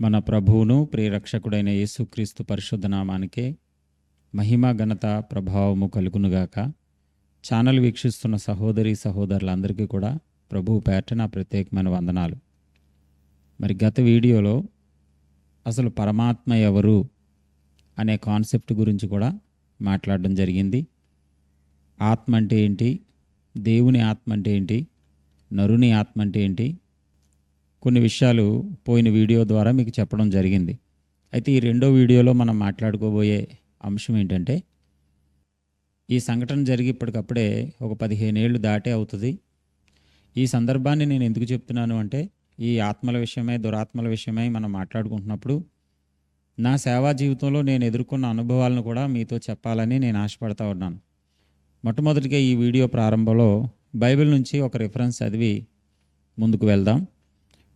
మన ప్రభువును ప్రియరక్షకుడైన యేసుక్రీస్తు పరిశుద్ధ నామానికే మహిమ ఘనత ప్రభావము కలుగునుగాక. ఛానల్ వీక్షిస్తున్న సహోదరి సహోదరులందరికీ కూడా ప్రభువు పేట నా ప్రత్యేకమైన వందనాలు. మరి గత వీడియోలో అసలు పరమాత్మ ఎవరు అనే కాన్సెప్ట్ గురించి కూడా మాట్లాడడం జరిగింది. ఆత్మ అంటే ఏంటి? దేవుని ఆత్మ అంటే ఏంటి? నరుని ఆత్మ అంటే ఏంటి? కొన్ని విషయాలు పోయిన వీడియో ద్వారా మీకు చెప్పడం జరిగింది. అయితే ఈ రెండో వీడియోలో మనం మాట్లాడుకోబోయే అంశం ఏంటంటే ఈ సంఘటన జరిగి ఇప్పటికప్పుడే ఒక పదిహేను ఏళ్ళు దాటే అవుతుంది. ఈ సందర్భాన్ని నేను ఎందుకు చెప్తున్నాను అంటే ఈ ఆత్మల విషయమై దురాత్మల విషయమై మనం మాట్లాడుకుంటున్నప్పుడు నా సేవా జీవితంలో నేను ఎదుర్కొన్న అనుభవాలను కూడా మీతో చెప్పాలని నేను ఆశపడతా ఉన్నాను. మొట్టమొదటిగా ఈ వీడియో ప్రారంభంలో బైబిల్ నుంచి ఒక రిఫరెన్స్ చదివి ముందుకు వెళ్దాం.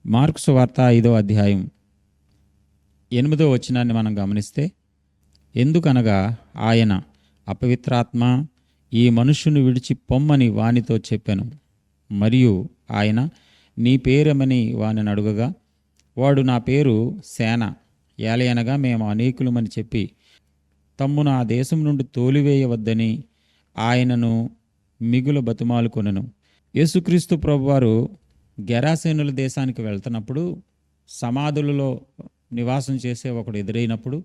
మార్క్స్ వార్త ఐదో అధ్యాయం ఎనిమిదో వచనాన్ని మనం గమనిస్తే ఎందుకనగా ఆయన అపవిత్రాత్మ ఈ మనుషుని విడిచి పొమ్మని వానితో చెప్పాను. మరియు ఆయన నీ పేరమని వాని అడుగగా వాడు నా పేరు సేన ఏలయనగా మేము అనేకులమని చెప్పి తమ్మును ఆ దేశం నుండి తోలివేయవద్దని ఆయనను మిగుల బతుమాలుకొనెను. యేసుక్రీస్తు ప్రభువారు గెరాసేనుల దేశానికి వెళ్తున్నప్పుడు సమాధులలో నివాసం చేసే ఒకడు ఎదురైనప్పుడు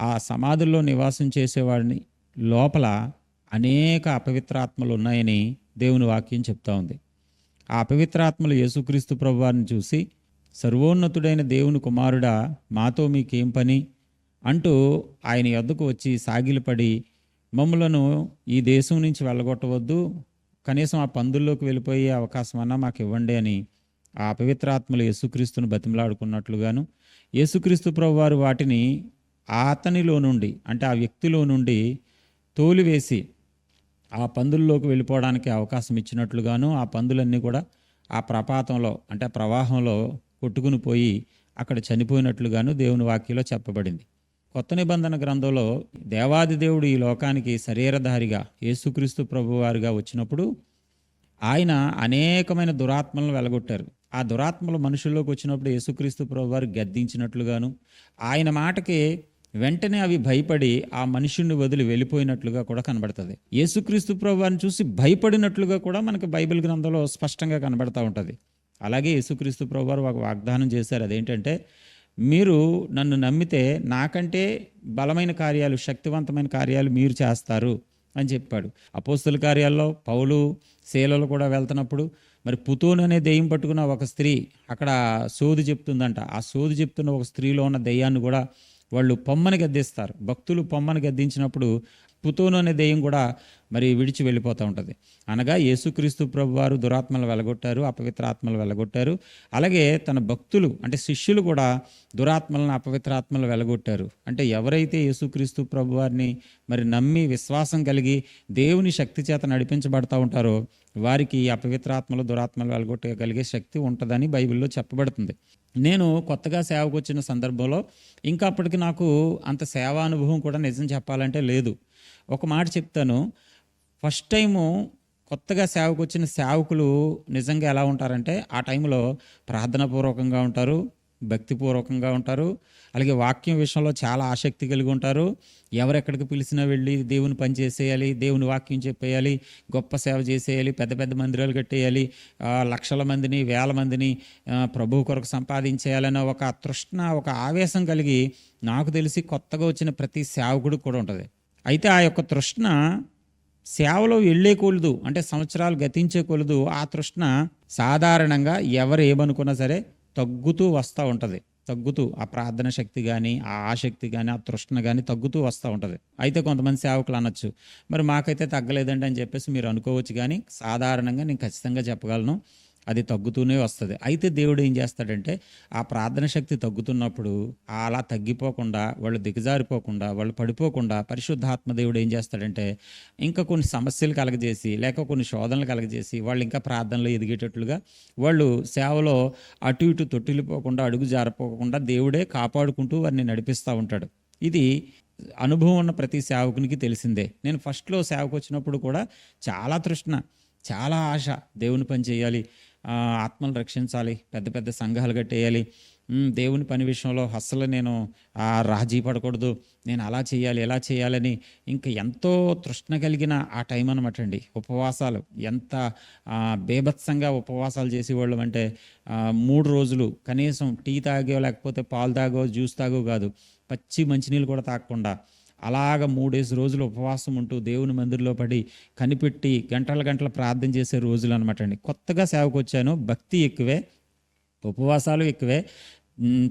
ఆ సమాధుల్లో నివాసం చేసేవాడిని లోపల అనేక అపవిత్రాత్మలు ఉన్నాయని దేవుని వాక్యం చెప్తా ఉంది. ఆ అపవిత్రాత్మలు యేసుక్రీస్తు ప్రభువారిని చూసి సర్వోన్నతుడైన దేవుని కుమారుడా మాతో మీకేం పని? అంటూ ఆయన యొద్దకు వచ్చి సాగిలపడి మమ్ములను ఈ దేశం నుంచి వెళ్ళగొట్టవద్దు కనీసం ఆ పందుల్లోకి వెళ్ళిపోయే అవకాశం అన్నా మాకు ఇవ్వండి అని ఆ పవిత్రాత్మలు యేసుక్రీస్తును బతిమలాడుకున్నట్లుగాను యేసుక్రీస్తు ప్రభు వారు వాటిని అతనిలో నుండి అంటే ఆ వ్యక్తిలో నుండి తోలివేసి ఆ పందుల్లోకి వెళ్ళిపోవడానికి అవకాశం ఇచ్చినట్లుగాను ఆ పందులన్నీ కూడా ఆ ప్రపాతంలో అంటే ఆ ప్రవాహంలో కొట్టుకుని పోయి అక్కడ చనిపోయినట్లుగాను దేవుని వాక్యంలో చెప్పబడింది. కొత్త నిబంధన గ్రంథంలో దేవాది దేవుడు ఈ లోకానికి శరీరధారిగా యేసుక్రీస్తు ప్రభువారిగా వచ్చినప్పుడు ఆయన అనేకమైన దురాత్మలను వెలగొట్టారు. ఆ దురాత్మలు మనుషుల్లోకి వచ్చినప్పుడు యేసుక్రీస్తు ప్రభువారు గద్దించినట్లుగాను ఆయన మాటకి వెంటనే అవి భయపడి ఆ మనుషుణ్ణి వదిలి వెళ్ళిపోయినట్లుగా కూడా కనబడుతుంది. యేసుక్రీస్తు ప్రభువారిని చూసి భయపడినట్లుగా కూడా మనకి బైబిల్ గ్రంథంలో స్పష్టంగా కనబడతా ఉంటుంది. అలాగే యేసుక్రీస్తు ప్రభువారు ఒక వాగ్దానం చేశారు. అదేంటంటే మీరు నన్ను నమ్మితే నాకంటే బలమైన కార్యాలు శక్తివంతమైన కార్యాలు మీరు చేస్తారు అని చెప్పాడు. అపోస్తుల కార్యాల్లో పౌలు శీలలు కూడా వెళ్తున్నప్పుడు మరి పుతూన్ అనే దెయ్యం పట్టుకున్న ఒక స్త్రీ అక్కడ సోది చెప్తుందంట. ఆ సోది చెప్తున్న ఒక స్త్రీలో ఉన్న దెయ్యాన్ని కూడా వాళ్ళు పొమ్మని గద్దిస్తారు. భక్తులు పొమ్మని గద్దించినప్పుడు పుతూను అనే దెయ్యం కూడా మరి విడిచి వెళ్ళిపోతూ ఉంటుంది. అనగా యేసుక్రీస్తు ప్రభు వారు దురాత్మలు వెలగొట్టారు అపవిత్ర ఆత్మలు వెలగొట్టారు. అలాగే తన భక్తులు అంటే శిష్యులు కూడా దురాత్మలను అపవిత్ర ఆత్మలు వెలగొట్టారు. అంటే ఎవరైతే యేసుక్రీస్తు ప్రభు వారిని మరి నమ్మి విశ్వాసం కలిగి దేవుని శక్తి చేత నడిపించబడతా ఉంటారో వారికి అపవిత్రాత్మలు దురాత్మలు వెలగొట్టగలిగే శక్తి ఉంటుందని బైబిల్లో చెప్పబడుతుంది. నేను కొత్తగా సేవకు వచ్చిన సందర్భంలో ఇంకా అప్పటికి నాకు అంత సేవా అనుభవం కూడా నిజం చెప్పాలంటే లేదు. ఒక మాట చెప్తాను. ఫస్ట్ టైము కొత్తగా సేవకు వచ్చిన సేవకులు నిజంగా ఎలా ఉంటారంటే ఆ టైంలో ప్రార్థనాపూర్వకంగా ఉంటారు భక్తిపూర్వకంగా ఉంటారు అలాగే వాక్యం విషయంలో చాలా ఆసక్తి కలిగి ఉంటారు. ఎవరెక్కడికి పిలిచినా వెళ్ళి దేవుని పని చేసేయాలి దేవుని వాక్యం చెప్పేయాలి గొప్ప సేవ చేసేయాలి పెద్ద పెద్ద మందిరాలు కట్టేయాలి లక్షల మందిని వేల మందిని ప్రభు కొరకు సంపాదించేయాలనే ఒక తృష్ణ ఒక ఆవేశం కలిగి నాకు తెలిసి కొత్తగా వచ్చిన ప్రతి సేవకుడికి కూడా ఉంటుంది. అయితే ఆ యొక్క తృష్ణ సేవలో వెళ్ళే కొలుదు అంటే సంవత్సరాలు గతించే కొలుదు. ఆ తృష్ణ సాధారణంగా ఎవరు ఏమనుకున్నా సరే తగ్గుతూ వస్తూ ఉంటుంది. తగ్గుతూ ఆ ప్రార్థన శక్తి కానీ ఆ ఆసక్తి కానీ ఆ తృష్ణ కానీ తగ్గుతూ వస్తూ ఉంటుంది. అయితే కొంతమంది సేవకులు అనొచ్చు మరి మాకైతే తగ్గలేదండి అని చెప్పేసి మీరు అనుకోవచ్చు కానీ సాధారణంగా నేను ఖచ్చితంగా చెప్పగలను. అది తగ్గుతూనే వస్తుంది. అయితే దేవుడు ఏం చేస్తాడంటే ఆ ప్రార్థన శక్తి తగ్గుతున్నప్పుడు అలా తగ్గిపోకుండా వాళ్ళు దిగజారిపోకుండా వాళ్ళు పడిపోకుండా పరిశుద్ధాత్మ దేవుడు ఏం చేస్తాడంటే ఇంకా కొన్ని సమస్యలు కలగజేసి లేక కొన్ని శోధనలు కలగజేసి వాళ్ళు ఇంకా ప్రార్థనలో ఎదిగేటట్లుగా వాళ్ళు సేవలో అటు ఇటు తొట్టిల్లిపోకుండా అడుగు జారిపోకుండా దేవుడే కాపాడుకుంటూ వారిని నడిపిస్తూ ఉంటాడు. ఇది అనుభవం ఉన్న ప్రతి సేవకునికి తెలిసిందే. నేను ఫస్ట్లో సేవకు వచ్చినప్పుడు కూడా చాలా తృష్ణ చాలా ఆశ దేవుని పని చేయాలి. ఆత్మలు రక్షించాలి పెద్ద పెద్ద సంఘాలు కట్టేయాలి. దేవుని పని విషయంలో అస్సలు నేను రాజీ పడకూడదు. నేను అలా చేయాలి ఎలా చేయాలని ఇంకా ఎంతో తృష్ణ కలిగిన ఆ టైం అనమాట అండి. ఉపవాసాలు ఎంత బేభత్సంగా ఉపవాసాలు చేసేవాళ్ళం అంటే మూడు రోజులు కనీసం టీ తాగో లేకపోతే పాలు తాగో జ్యూస్ తాగో కాదు పచ్చి మంచినీళ్ళు కూడా తాగకుండా అలాగ మూడేసి రోజులు ఉపవాసం ఉంటూ దేవుని మందిరంలో పడి కనిపెట్టి గంటల గంటల ప్రార్థన చేసే రోజులు అనమాట అండి. కొత్తగా సేవకు వచ్చాను భక్తి ఎక్కువే ఉపవాసాలు ఎక్కువే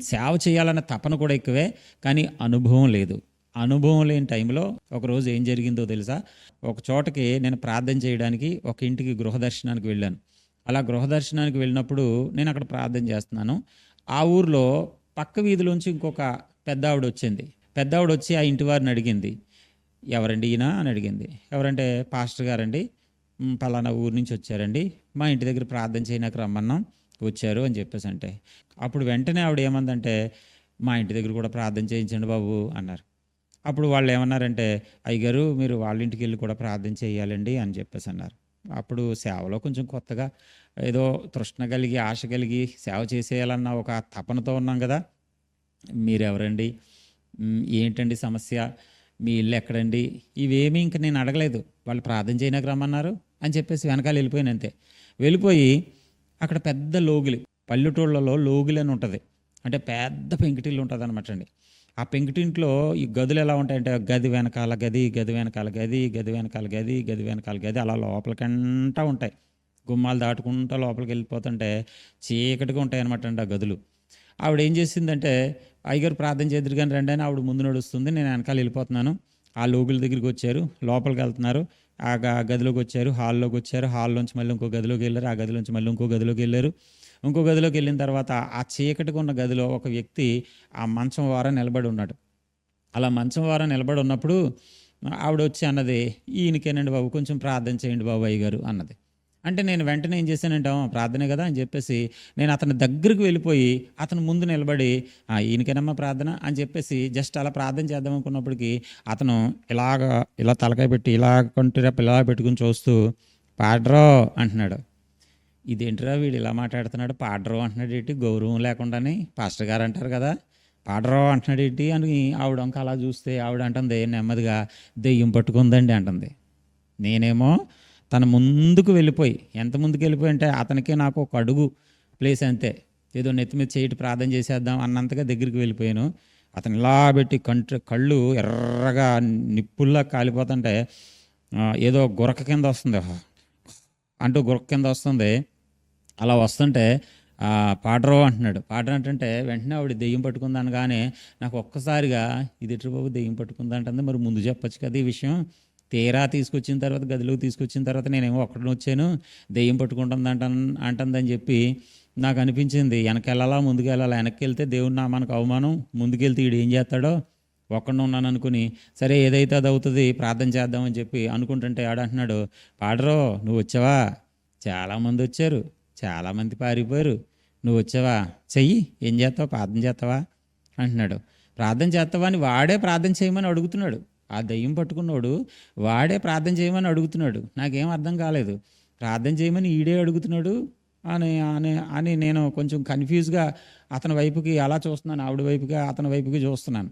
సేవ చేయాలన్న తపన కూడా ఎక్కువే కానీ అనుభవం లేదు. అనుభవం లేని టైంలో ఒకరోజు ఏం జరిగిందో తెలుసా? ఒక చోటకి నేను ప్రార్థన చేయడానికి ఒక ఇంటికి గృహ దర్శనానికి వెళ్ళాను. అలా గృహ దర్శనానికి వెళ్ళినప్పుడు నేను అక్కడ ప్రార్థన చేస్తున్నాను. ఆ ఊర్లో పక్క వీధిలోంచి ఇంకొక పెద్ద ఆవిడ వచ్చింది. పెద్ద ఆవిడ వచ్చి ఆ ఇంటి వారిని అడిగింది. ఎవరండి ఈయన? అని అడిగింది. ఎవరంటే పాస్టర్ గారండి. పలానా ఊరు నుంచి వచ్చారండి. మా ఇంటి దగ్గర ప్రార్థన చేయడానికి రమ్మన్నాం వచ్చారు అని చెప్పేసి అంటే అప్పుడు వెంటనే ఆవిడ ఏమందంటే మా ఇంటి దగ్గర కూడా ప్రార్థన చేయించండి బాబు అన్నారు. అప్పుడు వాళ్ళు ఏమన్నారంటే అయ్యగారు మీరు వాళ్ళ ఇంటికి వెళ్ళి కూడా ప్రార్థన చేయాలండి అని చెప్పేసి అన్నారు అప్పుడు సేవలో కొంచెం కొత్తగా ఏదో తృష్ణ కలిగి ఆశ కలిగి సేవ చేసేయాలన్న ఒక తపనతో ఉన్నాం కదా. మీరెవరండి? ఏంటండి సమస్య? మీ ఇల్లు ఎక్కడండి? ఇవేమీ ఇంక నేను అడగలేదు. వాళ్ళు ప్రార్థన చేయడానికి రమ్మన్నారు అని చెప్పేసి వెనకాల వెళ్ళిపోయాను అంతే. వెళ్ళిపోయి అక్కడ పెద్ద లోగిలి పల్లెటూళ్ళలో లోగిలి అని ఉంటుంది. అంటే పెద్ద పెంకిటిల్లు ఉంటుంది అనమాట అండి. ఆ పెంకిటింట్లో ఈ గదులు ఎలా ఉంటాయంటే గది వెనకాల గది గది వెనకాల గది గది వెనకాల గది గది వెనకాల గది అలా లోపలికంటా ఉంటాయి. గుమ్మాలు దాటుకుంటా లోపలికి వెళ్ళిపోతుంటే చీకటిగా ఉంటాయి అనమాట అండి ఆ గదులు. ఆవిడ ఏం చేసిందంటే అయ్యగారు ప్రార్థన చేద్దరు కానీ రండి అని ఆవిడ ముందు నడుస్తుంది. నేను వెనకాల వెళ్ళిపోతున్నాను. ఆ లోగుల దగ్గరికి వచ్చారు. లోపలికి వెళ్తున్నారు. ఆ గ- గదిలోకి వచ్చారు. హాల్లోకి వచ్చారు. హాల్లోంచి మళ్ళీ ఇంకో గదిలోకి వెళ్ళారు. ఆ గదిలోంచి మళ్ళీ ఇంకో గదిలోకి వెళ్ళారు. ఇంకో గదిలోకి వెళ్ళిన తర్వాత ఆ చీకటికి ఉన్న గదిలో ఒక వ్యక్తి ఆ మంచం వారా నిలబడి ఉన్నాడు. అలా మంచం వారా నిలబడి ఉన్నప్పుడు ఆవిడ వచ్చి అన్నది ఈయనకేనండి బాబు కొంచెం ప్రార్థన చేయండి బాబు అయ్యగారు అన్నది. అంటే నేను వెంటనే ఏం చేశానంటే ప్రార్థనే కదా అని చెప్పేసి నేను అతని దగ్గరికి వెళ్ళిపోయి అతను ముందు నిలబడి "ఆ, ఈయనకేనమ్మా ప్రార్థన అని చెప్పేసి జస్ట్ అలా ప్రార్థన చేద్దాం అనుకున్నప్పటికీ అతను ఇలాగ ఇలా తలకాయ పెట్టి ఇలా కొంటురా ఇలా పెట్టుకుని చూస్తూ పాడరో అంటున్నాడు. ఇదేంటిరా వీడు ఇలా మాట్లాడుతున్నాడు? పాడరు అంటున్నాడు ఏంటి? గౌరవం లేకుండానే పాస్టర్ గారు అంటారు కదా పాడరో అంటున్నాడు ఏంటి? అని ఆవిడ వంక అలా చూస్తే ఆవిడ అంటుంది నెమ్మదిగా దెయ్యం పట్టుకుందండి అంటుంది. నేనేమో తన ముందుకు వెళ్ళిపోయి ఎంత ముందుకు వెళ్ళిపోయి అంటే అతనికే నాకు ఒక అడుగు ప్లేస్ అంతే. ఏదో నెత్తి మీద చేయటి ప్రార్థన చేసేద్దాం అన్నంతగా దగ్గరికి వెళ్ళిపోయాను. అతను ఇలా పెట్టి కంట్ర కళ్ళు ఎర్రగా నిప్పుల్లా కాలిపోతుంటే ఏదో గురక కింద వస్తుంది. అంటూ గురక కింద వస్తుంది. అలా వస్తుంటే పాడరావు అంటున్నాడు. పాడరు అంటే వెంటనే ఆవిడ దెయ్యం పట్టుకుందాను కానీ నాకు ఒక్కసారిగా ఇది ఎటు బాబు దెయ్యం పట్టుకుందా? అంటుంది. మరి ముందు చెప్పొచ్చు కదా ఈ విషయం. తీరా తీసుకొచ్చిన తర్వాత గదిలోకి తీసుకొచ్చిన తర్వాత నేనేమో ఒక్కడిని వచ్చాను దెయ్యం పట్టుకుంటుంది అంట అంటుందని చెప్పి నాకు అనిపించింది. వెనకెళ్ళాలా ముందుకు వెళ్ళాలా వెనక్కి వెళ్తే దేవుడినా మనకు అవమానం ముందుకెళ్తే ఈడు ఏం చేస్తాడో ఒక్కడిని ఉన్నాను అనుకుని సరే ఏదైతే అది అవుతుంది ప్రార్థన చేద్దామని చెప్పి అనుకుంటుంటే ఆడంటున్నాడు అంటున్నాడు పాడరో నువ్వు వచ్చావా? చాలామంది వచ్చారు చాలామంది పారిపోయారు నువ్వు వచ్చావా? చెయ్యి ఏం చేస్తావు? ప్రార్థన చేస్తావా? అంటున్నాడు. ప్రార్థన చేస్తావా? అని వాడే ప్రార్థన చేయమని అడుగుతున్నాడు. ఆ దయ్యం పట్టుకున్నాడు వాడే ప్రార్థన చేయమని అడుగుతున్నాడు. నాకేం అర్థం కాలేదు. ప్రార్థన చేయమని ఈడే అడుగుతున్నాడు. అని అని అని నేను కొంచెం కన్ఫ్యూజ్గా అతని వైపుకి అలా చూస్తున్నాను. ఆవిడ వైపుగా అతని వైపుకి చూస్తున్నాను.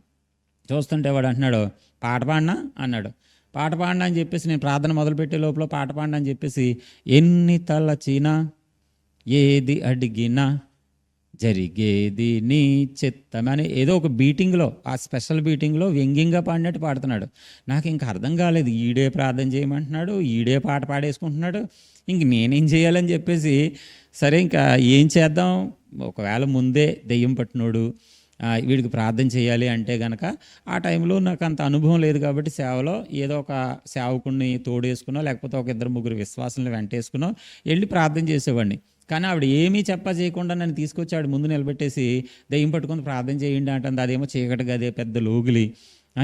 చూస్తుంటే వాడు అంటున్నాడు పాట పాడినా? అన్నాడు. పాట పాడినా అని చెప్పేసి నేను ప్రార్థన మొదలుపెట్టే లోపల పాట పాడినా అని చెప్పేసి ఎన్ని తలచినా ఏది అడిగినా జరిగేది నీ చిత్తమని. ఏదో ఒక బీటింగ్లో ఆ స్పెషల్ బీటింగ్లో వ్యంగ్యంగా పాడినట్టు పాడుతున్నాడు. నాకు ఇంకా అర్థం కాలేదు. ఈడే ప్రార్థన చేయమంటున్నాడు ఈడే పాట పాడేసుకుంటున్నాడు. ఇంక నేనేం చేయాలని చెప్పేసి సరే ఇంకా ఏం చేద్దాం? ఒకవేళ ముందే దెయ్యం పట్టినోడు వీడికి ప్రార్థన చేయాలి అంటే గనక ఆ టైంలో నాకు అంత అనుభవం లేదు కాబట్టి సేవలో ఏదో ఒక సేవకుడిని తోడేసుకునో లేకపోతే ఒక ఇద్దరు ముగ్గురు విశ్వాసులను వెంటేసుకునో వెళ్ళి ప్రార్థన చేసేవాడిని. కానీ ఆవిడ ఏమీ చెప్ప చేయకుండా నన్ను తీసుకొచ్చి ఆవిడ ముందు నిలబెట్టేసి దయ్యం పట్టుకొని ప్రార్థన చేయండి అంటుంది. అదేమో చీకటి గదే పెద్ద లోగిలి.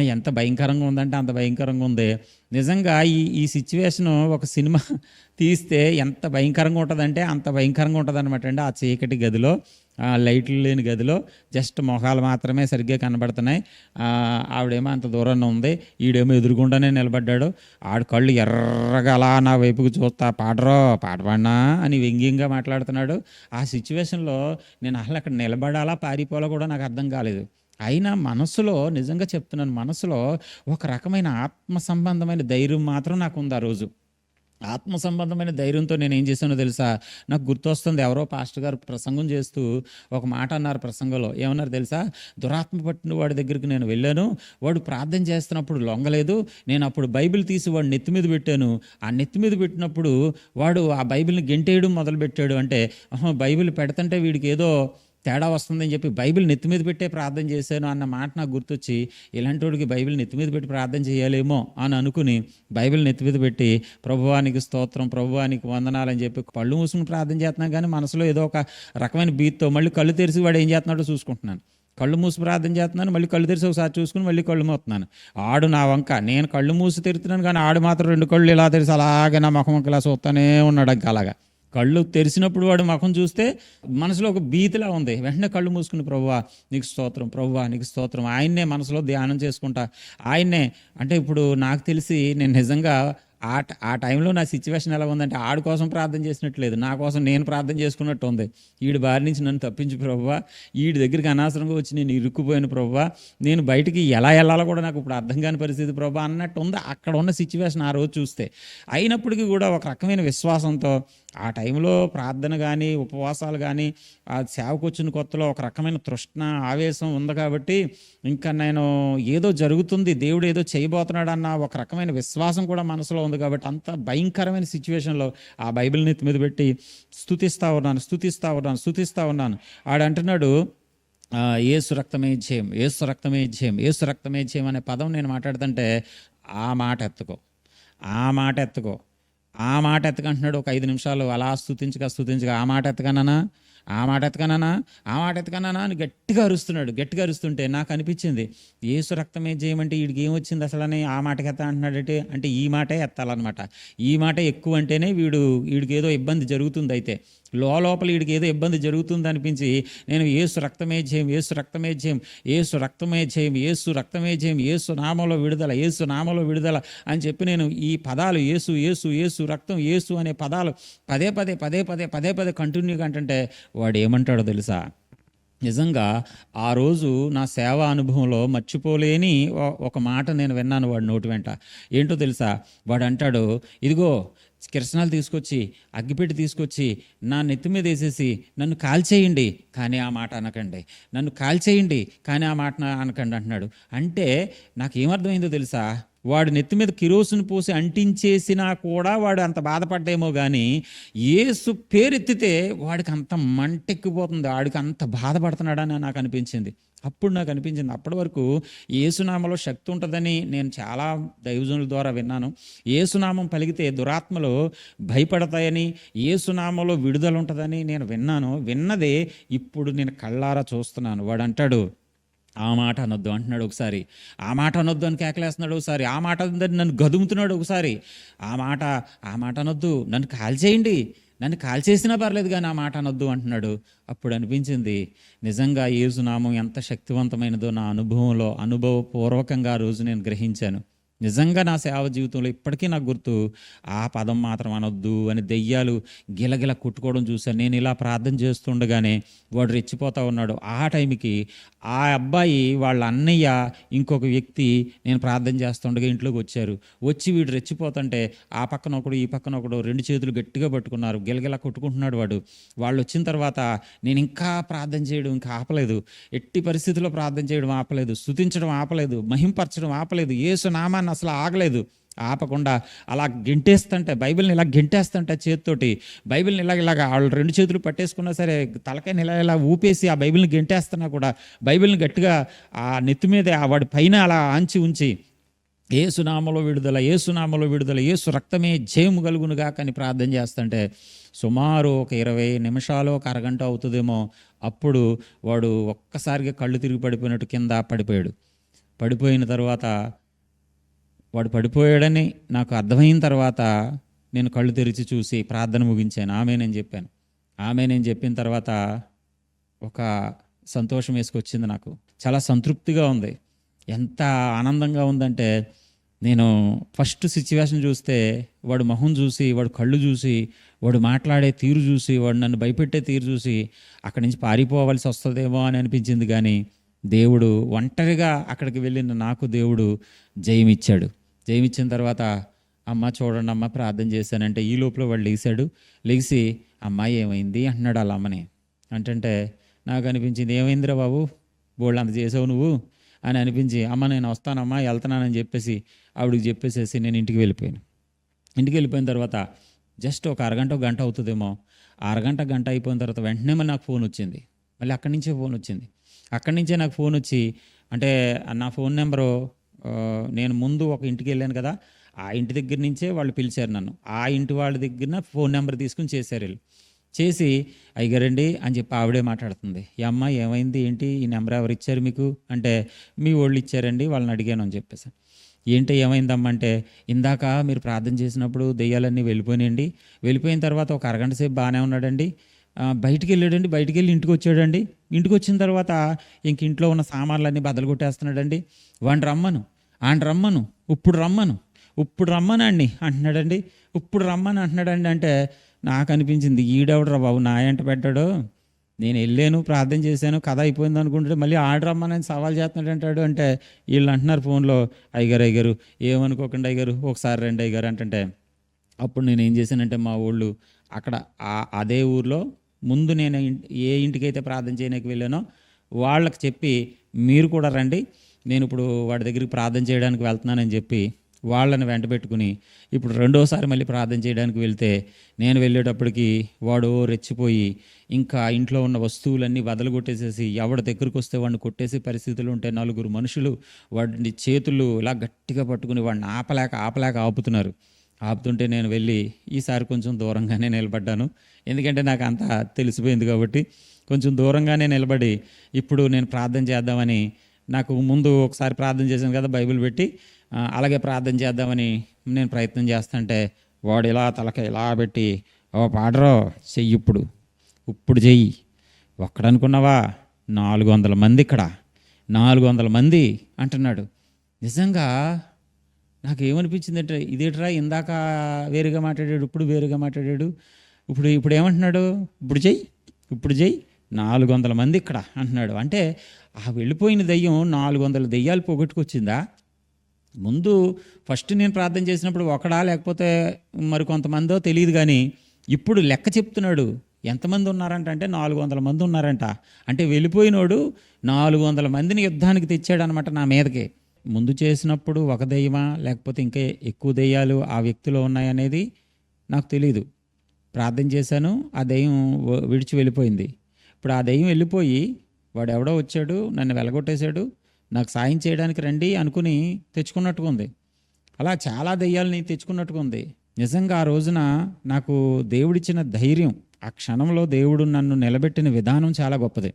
ఎంత భయంకరంగా ఉందంటే అంత భయంకరంగా ఉంది. నిజంగా ఈ ఈ సిచ్యువేషన్ ఒక సినిమా తీస్తే ఎంత భయంకరంగా ఉంటుందంటే అంత భయంకరంగా ఉంటుంది అనమాట అండి. ఆ చీకటి గదిలో ఆ లైట్లు లేని గదిలో జస్ట్ మొహాలు మాత్రమే సరిగ్గా కనబడుతున్నాయి. ఆవిడేమో అంత దూరంగా ఉంది. ఈడేమో ఎదురుగుండానే నిలబడ్డాడు. ఆడు కళ్ళు ఎర్రగా అలా నా వైపుకు చూస్తా పాడరో పాట అని వ్యంగ్యంగా మాట్లాడుతున్నాడు. ఆ సిచ్యువేషన్లో నేను అసలు అక్కడ నిలబడాలా పారిపోవాలో కూడా నాకు అర్థం కాలేదు. అయినా మనసులో నిజంగా చెప్తున్నాను మనసులో ఒక రకమైన ఆత్మ సంబంధమైన ధైర్యం మాత్రం నాకు ఉంది ఆ రోజు. ఆత్మ సంబంధమైన ధైర్యంతో నేను ఏం చేశానో తెలుసా? నాకు గుర్తొస్తుంది ఎవరో పాస్టర్ గారు ప్రసంగం చేస్తూ ఒక మాట అన్నారు ప్రసంగంలో. ఏమన్నారు తెలుసా? దురాత్మ పట్టిన వాడి దగ్గరికి నేను వెళ్ళాను వాడు ప్రార్థన చేస్తున్నప్పుడు లొంగలేదు నేను అప్పుడు బైబిల్ తీసి వాడు నెత్తి మీద పెట్టాను. ఆ నెత్తి మీద పెట్టినప్పుడు వాడు ఆ బైబిల్ని గెంటేయడం మొదలుపెట్టాడు. అంటే బైబిల్ పెడతంటే వీడికి ఏదో తేడా వస్తుందని చెప్పి బైబిల్ నెత్తి మీద పెట్టే ప్రార్థన చేశాను అన్న మాట నాకు గుర్తొచ్చి ఇలాంటి వాడికి బైబిల్ నెత్తి మీద పెట్టి ప్రార్థన చేయాలేమో అని అనుకుని బైబిల్ నెత్తి మీద పెట్టి ప్రభువానికి స్తోత్రం ప్రభువానికి వందనాలని చెప్పి కళ్ళు మూసుకుని ప్రార్థన చేస్తున్నాను కానీ మనసులో ఏదో ఒక రకమైన బీత్తో మళ్ళీ కళ్ళు తెరిచి వాడు ఏం చేస్తున్నాడో చూసుకుంటున్నాను. కళ్ళు మూసి ప్రార్థన చేస్తున్నాను మళ్ళీ కళ్ళు తెరిచి ఒకసారి చూసుకుని మళ్ళీ కళ్ళు మోస్తున్నాను. ఆడు నా వంక నేను కళ్ళు మూసి తెరుతున్నాను కానీ ఆడు మాత్రం రెండు కళ్ళు ఇలా తెరిచి అలాగే నా ముఖం ఇలా చూస్తూనే ఉన్నాడు ఇంకా అలాగా. కళ్ళు తెరిచినప్పుడు వాడు ముఖం చూస్తే మనసులో ఒక భీతిలా ఉంది. వెంటనే కళ్ళు మూసుకుని ప్రభువా నీకు స్తోత్రం ప్రభువా నీకు స్తోత్రం. ఆయన్నే మనసులో ధ్యానం చేసుకుంటా. ఆయన్నే అంటే ఇప్పుడు నాకు తెలిసి నేను నిజంగా ఆ ఆ టైంలో నా సిచ్యువేషన్ ఎలా ఉందంటే ఆడి కోసం ప్రార్థన చేసినట్లేదు. నా కోసం నేను ప్రార్థన చేసుకున్నట్టు ఉంది. ఈడు బారి నుంచి నన్ను తప్పించు ప్రభువా ఈడి దగ్గరికి అనవసరంగా వచ్చి నేను ఇరుక్కుపోయాను ప్రభువా నేను బయటికి ఎలా వెళ్ళాలో కూడా నాకు ఇప్పుడు అర్థం కాని పరిస్థితి ప్రభా అన్నట్టు ఉంది. అక్కడ ఉన్న సిచ్యువేషన్ ఆ రోజు చూస్తే. అయినప్పటికీ కూడా ఒక రకమైన విశ్వాసంతో ఆ టైంలో ప్రార్థన కానీ ఉపవాసాలు కానీ ఆ సేవకు వచ్చిన కొత్తలో ఒక రకమైన తృష్ణ ఆవేశం ఉంది కాబట్టి ఇంకా నేను ఏదో జరుగుతుంది దేవుడు ఏదో చేయబోతున్నాడు అన్న ఒక రకమైన విశ్వాసం కూడా మనసులో ఉంది కాబట్టి అంత భయంకరమైన సిచ్యువేషన్లో ఆ బైబిల్ని నెత్తి మీద పెట్టి స్థుతిస్తూ ఉన్నాను స్థుతిస్తూ ఉన్నాను స్థుతిస్తూ ఉన్నాను. ఆడంటున్నాడు ఆ, ఏసు రక్తమే జయం ఏసు రక్తమే జయం ఏసు రక్తమే జయం అనే పదం నేను మాట్లాడుతుంటే ఆ మాట ఎత్తుకో ఆ మాట ఎత్తుకో. ఆ మాట ఎత్తకంటున్నాడు ఒక ఐదు నిమిషాలు. అలా స్థుతించగా స్థుతించగా ఆ మాట ఎత్తకనానా? ఆ మాట ఎత్తకనానా? ఆ మాట ఎత్తకనానా? అని గట్టిగా అరుస్తున్నాడు. గట్టిగా అరుస్తుంటే నాకు అనిపించింది ఏసు రక్తమే చేయమంటే వీడికి ఏం వచ్చింది అసలు? అని ఆ మాటకి ఎత్త అంటున్నాడంటే అంటే ఈ మాటే ఎత్తాలన్నమాట. ఈ మాట ఎక్కువ అంటేనే వీడు వీడికి ఏదో ఇబ్బంది జరుగుతుంది అయితే. లోపల వీడికి ఏదో ఇబ్బంది జరుగుతుంది అనిపించి నేను ఏసు రక్తమే చేయం ఏసు రక్తమే చేయం ఏసు రక్తమే చేయం ఏసు రక్తమే చేయం ఏసు నామంలో విడుదల ఏసు నామంలో విడుదల అని చెప్పి నేను ఈ పదాలు ఏసు ఏసు ఏసు రక్తం ఏసు అనే పదాలు పదే పదే పదే పదే పదే పదే కంటిన్యూగా అంటే వాడు ఏమంటాడో తెలుసా? నిజంగా ఆ రోజు నా సేవా అనుభవంలో మర్చిపోలేని ఒక మాట నేను విన్నాను వాడు నోటి వెంట. ఏంటో తెలుసా? వాడు అంటాడు ఇదిగో కిరసనాలు తీసుకొచ్చి అగ్గిపెట్టి తీసుకొచ్చి నా నెత్తి మీద వేసేసి నన్ను కాల్చేయండి కానీ ఆ మాట అనకండి. నన్ను కాల్చేయండి కానీ ఆ మాట అనకండి అంటున్నాడు. అంటే నాకు ఏమర్థమైందో తెలుసా? వాడు నెత్తి మీద కిరోసును పోసి అంటించేసినా కూడా వాడు అంత బాధపడ్డేమో కానీ ఏసు పేరెత్తితే వాడికి అంత మంటెక్కిపోతుంది వాడికి అంత బాధపడుతున్నాడని నాకు అనిపించింది. అప్పుడు నాకు అనిపించింది. అప్పటి వరకు ఏసునామలో శక్తి ఉంటుందని నేను చాలా దైవజనుల ద్వారా విన్నాను. ఏసునామం పలిగితే దురాత్మలు భయపడతాయని ఏసునామంలో విడుదల ఉంటుందని నేను విన్నాను. విన్నదే ఇప్పుడు నేను కళ్ళారా చూస్తున్నాను. వాడు అంటాడు ఆ మాట అనొద్దు అంటున్నాడు ఒకసారి. ఆ మాట అనొద్దు అని కేకలేస్తున్నాడు ఒకసారి. ఆ మాట నన్ను గదుముతున్నాడు ఒకసారి. ఆ మాట ఆ మాట అనొద్దు. నన్ను కాల్ చేయండి నన్ను కాల్చేసినా పర్లేదు కానీ ఆ మాట అనొద్దు అంటున్నాడు. అప్పుడు అనిపించింది నిజంగా యేసునామం ఎంత శక్తివంతమైనదో నా అనుభవంలో అనుభవపూర్వకంగా ఆ రోజు నేను గ్రహించాను. నిజంగా నా సేవ జీవితంలో ఇప్పటికీ నాకు గుర్తు ఆ పదం మాత్రం అనొద్దు అని దెయ్యాలు గిలగిల కొట్టుకోవడం చూశాను. నేను ఇలా ప్రార్థన చేస్తుండగానే వాడు రెచ్చిపోతా ఉన్నాడు. ఆ టైంకి ఆ అబ్బాయి వాళ్ళ అన్నయ్య ఇంకొక వ్యక్తి నేను ప్రార్థన చేస్తుండగా ఇంట్లోకి వచ్చారు. వచ్చి వీడు రెచ్చిపోతుంటే ఆ పక్కన ఒకడు ఈ పక్కన ఒకడు రెండు చేతులు గట్టిగా పట్టుకున్నారు. గిలగిల కొట్టుకుంటున్నాడు వాడు. వాళ్ళు వచ్చిన తర్వాత నేను ఇంకా ప్రార్థన చేయడం ఇంకా ఆపలేదు. ఎట్టి పరిస్థితుల్లో ప్రార్థన చేయడం ఆపలేదు. స్థుతించడం ఆపలేదు. మహింపరచడం ఆపలేదు. ఏసు నామాన్ని అసలు ఆగలేదు. ఆపకుండా అలా గింటేస్తుంటే బైబిల్ని ఇలా గెంటేస్తుంటే చేతితోటి బైబిల్ని ఇలాగ ఇలాగ వాళ్ళు రెండు చేతులు పట్టేసుకున్నా సరే తలకాయని ఇలా ఇలా ఊపేసి ఆ బైబిల్ని గింటేస్తున్నా కూడా బైబిల్ని గట్టిగా ఆ నెత్తి మీద ఆ వాడి పైన అలా ఆంచి ఉంచి ఏసునామలో విడుదల ఏసునామలో విడుదల ఏసు రక్తమే జయము కలుగునుగా కానీ ప్రార్థన చేస్తుంటే సుమారు ఒక ఇరవై నిమిషాలు ఒక అరగంట అవుతుందేమో అప్పుడు వాడు ఒక్కసారిగా కళ్ళు తిరిగి పడిపోయినట్టు కింద పడిపోయాడు. పడిపోయిన తర్వాత వాడు పడిపోయాడని నాకు అర్థమైన తర్వాత నేను కళ్ళు తెరిచి చూసి ప్రార్థన ముగించాను. ఆమె నేను చెప్పాను. ఆమె నేను చెప్పిన తర్వాత ఒక సంతోషం వేసుకొచ్చింది నాకు. చాలా సంతృప్తిగా ఉంది. ఎంత ఆనందంగా ఉందంటే నేను ఫస్ట్ సిచ్యువేషన్ చూస్తే వాడు మొహం చూసి వాడు కళ్ళు చూసి వాడు మాట్లాడే తీరు చూసి వాడు నన్ను భయపెట్టే తీరు చూసి అక్కడి నుంచి పారిపోవాల్సి వస్తుందేమో అని అనిపించింది కానీ దేవుడు ఒంటరిగా అక్కడికి వెళ్ళిన నాకు దేవుడు జయమిచ్చాడు. జయమిచ్చిన తర్వాత అమ్మ చూడండి అమ్మ ప్రార్థన చేశానంటే ఈ లోపల వాడు లేచాడు. లేచి అమ్మాయి ఏమైంది? అంటున్నాడు వాళ్ళ అమ్మని అంటే నాకు అనిపించింది ఏమైందిరా బాబు? బోళ్ళు అంత చేసావు నువ్వు? అని అనిపించి అమ్మ నేను వస్తానమ్మా వెళ్తున్నానని చెప్పేసి ఆవిడకి చెప్పేసేసి నేను ఇంటికి వెళ్ళిపోయాను. ఇంటికి వెళ్ళిపోయిన తర్వాత జస్ట్ ఒక అరగంట ఒక గంట అవుతుందేమో. అరగంట గంట అయిపోయిన తర్వాత వెంటనే మరి నాకు ఫోన్ వచ్చింది. మళ్ళీ అక్కడి నుంచే ఫోన్ వచ్చింది. అక్కడి నుంచే నాకు ఫోన్ వచ్చి అంటే నా ఫోన్ నెంబరు నేను ముందు ఒక ఇంటికి వెళ్ళాను కదా ఆ ఇంటి దగ్గర నుంచే వాళ్ళు పిలిచారు నన్ను. ఆ ఇంటి వాళ్ళ దగ్గర ఫోన్ నెంబర్ తీసుకుని చేశారు వీళ్ళు. చేసి అయ్యగారండి అని చెప్పి ఆవిడే మాట్లాడుతుంది. ఈ అమ్మ ఏమైంది? ఏంటి? ఈ నెంబర్ ఎవరు ఇచ్చారు మీకు? అంటే మీ వాళ్ళు ఇచ్చారండి వాళ్ళని అడిగాను అని చెప్పేసి. ఏంటి? ఏమైందమ్మా? అంటే ఇందాక మీరు ప్రార్థన చేసినప్పుడు దెయ్యాలన్నీ వెళ్ళిపోయినాయండి. వెళ్ళిపోయిన తర్వాత ఒక అరగంట సేపు బాగానే ఉన్నాడండి. బయటికి వెళ్ళాడండి. బయటికి వెళ్ళి ఇంటికి వచ్చాడండి. ఇంటికి వచ్చిన తర్వాత ఇంక ఇంట్లో ఉన్న సామాన్లన్నీ బదలు కొట్టేస్తున్నాడండి. వాడిని రమ్మను. ఆయన రమ్మను ఇప్పుడు రమ్మను ఇప్పుడు రమ్మనండి అంటున్నాడండి. ఇప్పుడు రమ్మని అంటున్నాడండి అంటే నాకు అనిపించింది ఈడెవడరా బాబు నా ఎంట పెట్టాడు? నేను వెళ్ళాను ప్రార్థన చేశాను కథ అయిపోయింది అనుకుంటే మళ్ళీ ఆర్డర్ రమ్మనని సవాల్ చేస్తున్నాడు అంటాడు అంటే వీళ్ళు అంటున్నారు ఫోన్లో అయ్యగారు అయ్యగారు ఏమనుకోకండి అయ్యగారు ఒకసారి రండి అయ్యగారు అంటే అప్పుడు నేను ఏం చేశానంటే మా ఊళ్ళు అక్కడ అదే ఊర్లో ముందు నేను ఏ ఇంటికైతే ప్రార్థన చేయడానికి వెళ్ళానో వాళ్ళకి చెప్పి మీరు కూడా రండి నేను ఇప్పుడు వాడి దగ్గరికి ప్రార్థన చేయడానికి వెళ్తున్నానని చెప్పి వాళ్ళని వెంట పెట్టుకుని ఇప్పుడు రెండోసారి మళ్ళీ ప్రార్థన చేయడానికి వెళ్తే నేను వెళ్ళేటప్పటికి వాడు రెచ్చిపోయి ఇంకా ఇంట్లో ఉన్న వస్తువులన్నీ బదలు కొట్టేసేసి ఎవడ దగ్గరికి వస్తే వాడిని కొట్టేసే పరిస్థితులు ఉంటే నలుగురు మనుషులు వాడిని చేతులు ఇలా గట్టిగా పట్టుకుని వాడిని ఆపలేక ఆపలేక ఆపుతున్నారు. ఆపుతుంటే నేను వెళ్ళి ఈసారి కొంచెం దూరంగానే నిలబడ్డాను. ఎందుకంటే నాకు అంత తెలిసిపోయింది కాబట్టి కొంచెం దూరంగానే నిలబడి ఇప్పుడు నేను ప్రార్థన చేద్దామని నాకు ముందు ఒకసారి ప్రార్థన చేశాను కదా బైబిల్ పెట్టి. అలాగే ప్రార్థన చేద్దామని నేను ప్రయత్నం చేస్తుంటే వాడు ఇలా తలక ఇలా పెట్టి ఓ పాడరో చెయ్యి ఇప్పుడు. ఇప్పుడు చెయ్యి. ఒక్కడనుకున్నావా? నాలుగు వందల మంది ఇక్కడ. నాలుగు వందల మంది అంటున్నాడు. నిజంగా నాకు ఏమనిపించింది అంటే ఇదేట్రా ఇందాక వేరుగా మాట్లాడాడు ఇప్పుడు వేరుగా మాట్లాడాడు. ఇప్పుడు ఇప్పుడు ఏమంటున్నాడు? ఇప్పుడు చెయ్యి. ఇప్పుడు చెయ్యి. నాలుగు వందల మంది ఇక్కడ అంటున్నాడు. అంటే ఆ వెళ్ళిపోయిన దయ్యం నాలుగు వందల దెయ్యాలు పోగొట్టుకొచ్చిందా? ముందు ఫస్ట్ నేను ప్రార్థన చేసినప్పుడు ఒకడా లేకపోతే మరి కొంతమందో తెలియదు కానీ ఇప్పుడు లెక్క చెప్తున్నాడు. ఎంతమంది ఉన్నారంట అంటే నాలుగు వందల మంది ఉన్నారంట. అంటే వెళ్ళిపోయినోడు నాలుగు వందల మందిని యుద్ధానికి తెచ్చాడు అనమాట నా మీదకి. ముందు చేసినప్పుడు ఒక దెయ్యమా లేకపోతే ఇంకా ఎక్కువ దెయ్యాలు ఆ వ్యక్తిలో ఉన్నాయనేది నాకు తెలియదు ప్రార్థన చేశాను ఆ దెయ్యం విడిచి వెళ్ళిపోయింది. ఇప్పుడు ఆ దెయ్యం వెళ్ళిపోయి వాడు ఎవడో వచ్చాడు నన్ను వెలగొట్టేశాడు నాకు సాయం చేయడానికి రండి అనుకుని తెచ్చుకున్నట్టుగా ఉంది అలా చాలా దెయ్యాలని తెచ్చుకున్నట్టుగా ఉంది నిజంగా ఆ రోజున నాకు దేవుడిచ్చిన ధైర్యం ఆ క్షణంలో దేవుడు నన్ను నిలబెట్టిన విధానం చాలా గొప్పది.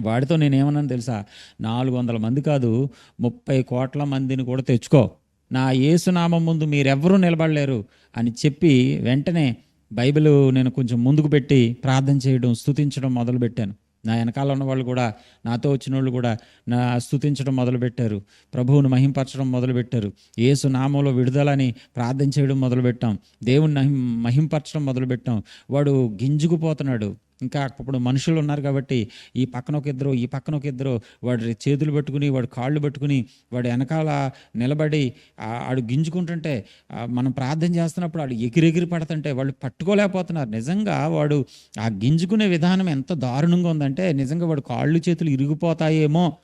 వాడితో నేనేమన్నాను తెలుసా నాలుగు వందల మంది కాదు ముప్పై కోట్ల మందిని కూడా తెచ్చుకో. నా యేసునామం ముందు మీరెవ్వరూ నిలబడలేరు అని చెప్పి వెంటనే బైబిల్ నేను కొంచెం ముందుకు పెట్టి ప్రార్థన చేయడం స్థుతించడం మొదలుపెట్టాను. నా వెనకాల ఉన్న వాళ్ళు కూడా నాతో వచ్చిన వాళ్ళు కూడా నా స్థుతించడం మొదలుపెట్టారు. ప్రభువును మహింపరచడం మొదలుపెట్టారు. ఏసు నామంలో విడుదలని ప్రార్థన చేయడం మొదలుపెట్టాం. దేవుని మహింపరచడం మొదలుపెట్టాం. వాడు గింజుకుపోతున్నాడు. ఇంకా ఇప్పుడు మనుషులు ఉన్నారు కాబట్టి ఈ పక్కన ఒక ఇద్దరు ఈ పక్కన ఒక ఇద్దరు వాడి చేతులు పట్టుకుని వాడి కాళ్ళు పట్టుకుని వాడి వెనకాల నిలబడి ఆడు గింజుకుంటుంటే మనం ప్రార్థన చేస్తున్నప్పుడు వాడు ఎగిరెగిరి పడుతుంటే వాళ్ళు పట్టుకోలేకపోతున్నారు. నిజంగా వాడు ఆ గింజుకునే విధానం ఎంత దారుణంగా ఉందంటే నిజంగా వాడు కాళ్ళు చేతులు ఇరిగిపోతాయేమో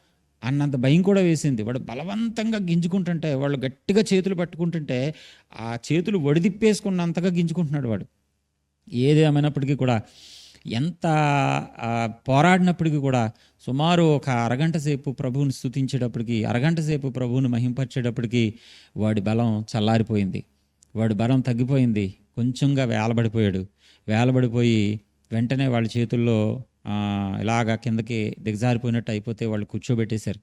అన్నంత భయం కూడా వేసింది. వాడు బలవంతంగా గింజుకుంటుంటే వాళ్ళు గట్టిగా చేతులు పట్టుకుంటుంటే ఆ చేతులు వడిదిప్పేసుకున్నంతగా గింజుకుంటున్నాడు వాడు. ఏది కూడా ఎంత పోరాడినప్పటికీ కూడా సుమారు ఒక అరగంట సేపు ప్రభువుని స్తుతించేటప్పటికి అరగంట సేపు ప్రభువుని మహింపరిచేటప్పటికి వాడి బలం చల్లారిపోయింది. వాడి బలం తగ్గిపోయింది. కొంచెంగా వేలబడిపోయాడు. వేలబడిపోయి వెంటనే వాళ్ళ చేతుల్లో ఇలాగా కిందకి దిగజారిపోయినట్టు అయిపోతే వాళ్ళు కూర్చోబెట్టేశారు.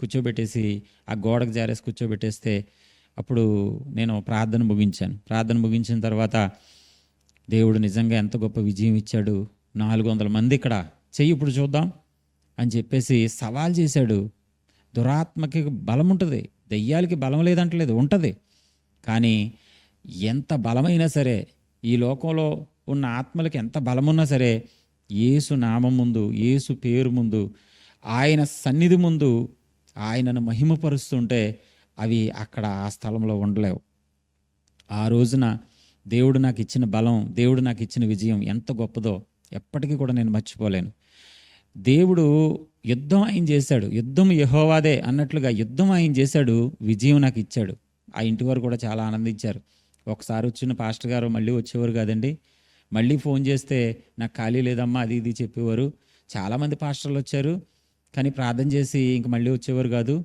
కూర్చోబెట్టేసి ఆ గోడకు జారేసి కూర్చోబెట్టేస్తే అప్పుడు నేను ప్రార్థన ముగించాను. ప్రార్థన ముగించిన తర్వాత దేవుడు నిజంగా ఎంత గొప్ప విజయం ఇచ్చాడు. నాలుగు వందల మంది ఇక్కడ చెయ్యి ఇప్పుడు చూద్దాం అని చెప్పేసి సవాల్ చేశాడు. దురాత్మకి బలం ఉంటుంది దెయ్యాలకి బలం లేదంటలేదు ఉంటుంది. కానీ ఎంత బలమైనా సరే ఈ లోకంలో ఉన్న ఆత్మలకి ఎంత బలమున్నా సరే యేసు నామం ముందు యేసు పేరు ముందు ఆయన సన్నిధి ముందు ఆయనను మహిమపరుస్తుంటే అవి అక్కడ ఆ స్థలంలో ఉండలేవు. ఆ రోజున దేవుడు నాకు ఇచ్చిన బలం దేవుడు నాకు ఇచ్చిన విజయం ఎంత గొప్పదో ఎప్పటికీ కూడా నేను మర్చిపోలేను. దేవుడు యుద్ధం ఆయన చేశాడు. యుద్ధం యహోవాదే అన్నట్లుగా యుద్ధం ఆయన చేశాడు విజయం నాకు ఇచ్చాడు. ఆ ఇంటి వారు కూడా చాలా ఆనందించారు. ఒకసారి వచ్చిన పాస్టర్ గారు మళ్ళీ వచ్చేవారు కాదండి. మళ్ళీ ఫోన్ చేస్తే నాకు ఖాళీ లేదమ్మా అది ఇది చెప్పేవారు. చాలామంది పాస్టర్లు వచ్చారు. కానీ ప్రార్థన చేసి ఇంక మళ్ళీ వచ్చేవారు కాదు.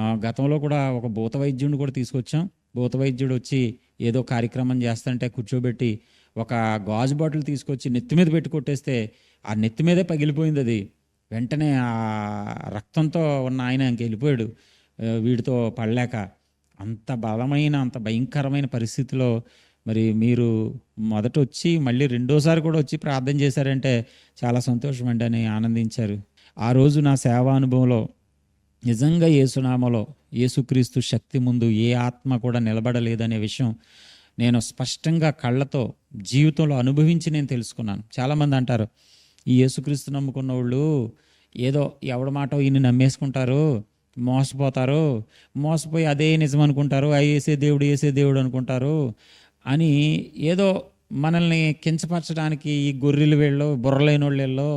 గతంలో కూడా ఒక భూత వైద్యుడిని కూడా తీసుకొచ్చాం. భూత వైద్యుడు వచ్చి ఏదో కార్యక్రమం చేస్తుంటే కూర్చోబెట్టి ఒక గాజు బాటిల్ తీసుకొచ్చి నెత్తి మీద పెట్టి కొట్టేస్తే ఆ నెత్తి మీదే పగిలిపోయింది అది. వెంటనే ఆ రక్తంతో ఉన్న ఆయన ఇంక వెళ్ళిపోయాడు. వీడితో పడలేక అంత బలమైన అంత భయంకరమైన పరిస్థితిలో మరి మీరు మొదట వచ్చి మళ్ళీ రెండోసారి కూడా వచ్చి ప్రార్థన చేశారంటే చాలా సంతోషం అండి అని ఆనందించారు. ఆ రోజు నా సేవా అనుభవంలో నిజంగా ఏసునామలో యేసుక్రీస్తు శక్తి ముందు ఏ ఆత్మ కూడా నిలబడలేదనే విషయం నేను స్పష్టంగా కళ్ళతో జీవితంలో అనుభవించి నేను తెలుసుకున్నాను. చాలామంది అంటారు ఈ యేసుక్రీస్తు నమ్ముకున్న వాళ్ళు ఏదో ఎవడ మాట ఈయన నమ్మేసుకుంటారు మోసపోతారు మోసపోయి అదే నిజం అనుకుంటారు అవి వేసే దేవుడు వేసే దేవుడు అనుకుంటారు అని ఏదో మనల్ని కించపరచడానికి ఈ గొర్రెలు వీళ్ళు బుర్రలేని వాళ్ళలో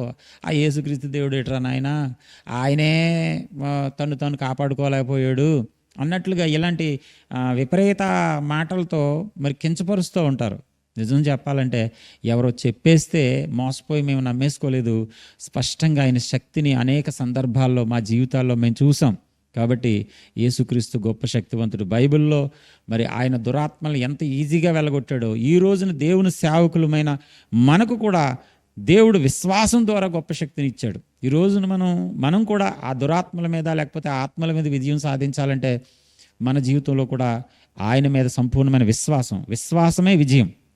ఆ యేసుక్రీస్తు దేవుడు ఎట్రా నాయన? ఆయనే తను తను కాపాడుకోలేకపోయాడు అన్నట్లుగా ఇలాంటి విపరీత మాటలతో మరి కించపరుస్తూ ఉంటారు. నిజం చెప్పాలంటే ఎవరో చెప్పేస్తే మోసపోయి మేము నమ్మేసుకోలేదు. స్పష్టంగా ఆయన శక్తిని అనేక సందర్భాల్లో మా జీవితాల్లో మేము చూసాం. కాబట్టి యేసుక్రీస్తు గొప్ప శక్తివంతుడు బైబిల్లో మరి ఆయన దురాత్మలు ఎంత ఈజీగా వెళ్ళగొట్టాడో ఈ రోజున దేవుని సేవకులమైన మనకు కూడా దేవుడు విశ్వాసం ద్వారా గొప్ప శక్తిని ఇచ్చాడు. ఈ రోజున మనం మనం కూడా ఆ దురాత్మల మీద లేకపోతే ఆత్మల మీద విజయం సాధించాలంటే మన జీవితంలో కూడా ఆయన మీద సంపూర్ణమైన విశ్వాసం విశ్వాసమే విజయం.